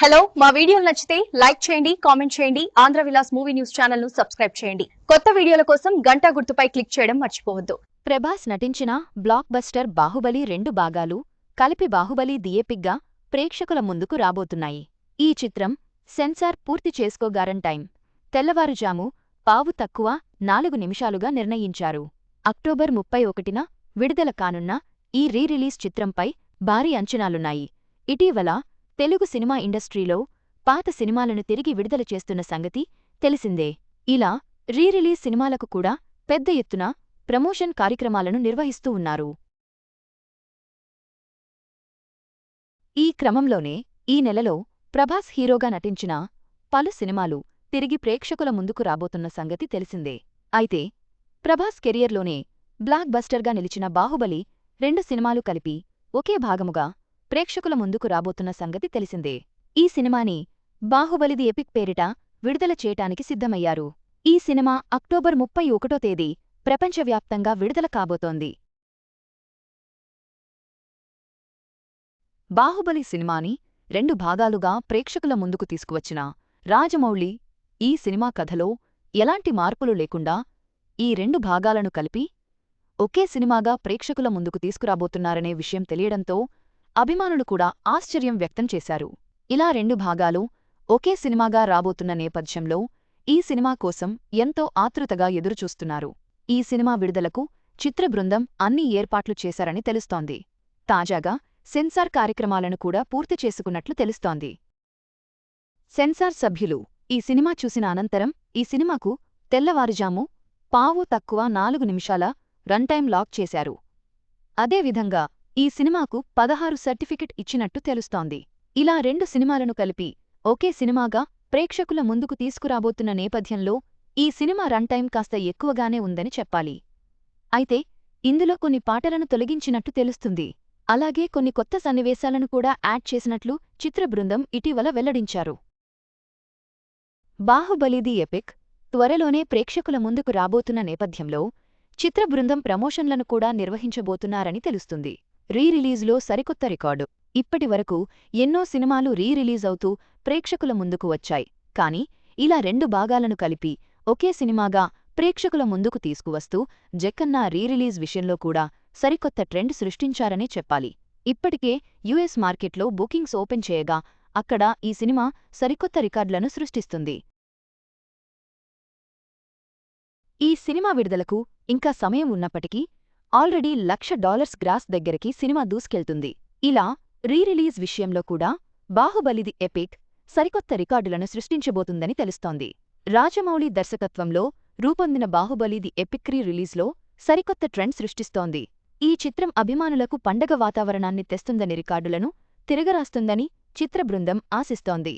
Hello మా వీడియోలు నచ్చితే లైక్ చేయండి కామెంట్ చేయండి ఆంధ్ర విలాస్ మూవీ న్యూస్ ఛానల్ను సబ్స్క్రైబ్ చేయండి. కొత్త వీడియోల కోసం గంట గుర్తుపై క్లిక్ చేయడం మర్చిపోవద్దు. ప్రభాస్ నటించిన బ్లాక్ బస్టర్ బాహుబలి రెండు భాగాలు కలిపి బాహుబలి దియేపిగ్గా ప్రేక్షకుల ముందుకు రాబోతున్నాయి. ఈ చిత్రం సెన్సార్ పూర్తి చేసుకోగారన్ టైం. తెల్లవారుజాము పావు తక్కువ నాలుగు నిమిషాలుగా నిర్ణయించారు. అక్టోబర్ ముప్పై ఒకటిన విడుదల కానున్న ఈ రీరిలీజ్ చిత్రంపై భారీ అంచనాలున్నాయి. ఇటీవల తెలుగు సినిమా ఇండస్ట్రీలో పాత సినిమాలను తిరిగి విడుదల చేస్తున్న సంగతి తెలిసిందే. ఇలా రీరిలీజ్ సినిమాలకు కూడా పెద్ద ఎత్తున ప్రమోషన్ కార్యక్రమాలను నిర్వహిస్తూ ఉన్నారు. ఈ క్రమంలోనే ఈ నెలలో ప్రభాస్ హీరోగా నటించిన పలు సినిమాలు తిరిగి ప్రేక్షకుల ముందుకు రాబోతున్న సంగతి తెలిసిందే. అయితే ప్రభాస్ కెరియర్లోనే బ్లాక్ బస్టర్గా నిలిచిన బాహుబలి రెండు సినిమాలు కలిపి ఒకే భాగముగా ప్రేక్షకుల ముందుకు రాబోతున్న సంగతి తెలిసిందే. ఈ సినిమాని బాహుబలిది ఎపిక్ పేరిట విడుదల చేయటానికి సిద్ధమయ్యారు. ఈ సినిమా అక్టోబర్ ముప్పై ఒకటో తేదీ ప్రపంచవ్యాప్తంగా విడుదల కాబోతోంది. బాహుబలి సినిమాని రెండు భాగాలుగా ప్రేక్షకుల ముందుకు తీసుకువచ్చిన రాజమౌళి ఈ సినిమా కథలో ఎలాంటి మార్పులు లేకుండా ఈ రెండు భాగాలను కలిపి ఒకే సినిమాగా ప్రేక్షకుల ముందుకు తీసుకురాబోతున్నారనే విషయం తెలియడంతో అభిమానులు కూడా ఆశ్చర్యం వ్యక్తం చేశారు. ఇలా రెండు భాగాలు ఒకే సినిమాగా రాబోతున్న నేపథ్యంలో ఈ సినిమా కోసం ఎంతో ఆతృతగా ఎదురుచూస్తున్నారు. ఈ సినిమా విడుదలకు చిత్ర బృందం అన్ని ఏర్పాట్లు చేశారని తెలుస్తోంది. తాజాగా సెన్సార్ కార్యక్రమాలను కూడా పూర్తి చేసుకున్నట్లు తెలుస్తోంది. సెన్సార్ సభ్యులు ఈ సినిమా చూసిన అనంతరం ఈ సినిమాకు తెల్లవారుజాము పావు తక్కువ నాలుగు నిమిషాల రన్ టైం లాక్ చేశారు. అదేవిధంగా ఈ సినిమాకు పదహారు సర్టిఫికెట్ ఇచ్చినట్టు తెలుస్తోంది. ఇలా రెండు సినిమాలను కలిపి ఒకే సినిమాగా ప్రేక్షకుల ముందుకు తీసుకురాబోతున్న నేపథ్యంలో ఈ సినిమా రన్ టైం కాస్త ఎక్కువగానే ఉందని చెప్పాలి. అయితే ఇందులో కొన్ని పాటలను తొలగించినట్టు తెలుస్తుంది. అలాగే కొన్ని కొత్త సన్నివేశాలను కూడా యాడ్ చేసినట్లు చిత్ర బృందం ఇటీవల వెల్లడించారు. బాహుబలిది ఎపిక్ త్వరలోనే ప్రేక్షకుల ముందుకు రాబోతున్న నేపథ్యంలో చిత్ర బృందం ప్రమోషన్లను కూడా నిర్వహించబోతున్నారని తెలుస్తుంది. రీ రిలీజ్లో సరికొత్త రికార్డు. ఇప్పటివరకు ఎన్నో సినిమాలు రీ రిలీజ్ అవుతూ ప్రేక్షకుల ముందుకు వచ్చాయి. కానీ ఇలా రెండు భాగాలను కలిపి ఒకే సినిమాగా ప్రేక్షకుల ముందుకు తీసుకువస్తూ జక్కన్న రీ రిలీజ్ విషయంలో కూడా సరికొత్త ట్రెండ్ సృష్టించారనే చెప్పాలి. ఇప్పటికే యుఎస్ మార్కెట్లో బుకింగ్స్ ఓపెన్ చేయగా అక్కడ ఈ సినిమా సరికొత్త రికార్డులను సృష్టిస్తుంది. ఈ సినిమా విడుదలకు ఇంకా సమయం ఉన్నప్పటికీ ఆల్రెడీ లక్ష డాలర్స్ గ్రాస్ దగ్గరికి సినిమా దూసుకెళ్తుంది. ఇలా రీరిలీజ్ విషయంలో కూడా బాహుబలిది ఎపిక్ సరికొత్త రికార్డులను సృష్టించబోతుందని తెలుస్తోంది. రాజమౌళి దర్శకత్వంలో రూపొందిన బాహుబలిది ఎపిక్ రీ రిలీజ్లో సరికొత్త ట్రెండ్ సృష్టిస్తోంది. ఈ చిత్రం అభిమానులకు పండగ వాతావరణాన్ని తెస్తుందని రికార్డులను తిరగరాస్తుందని చిత్ర బృందం ఆశిస్తోంది.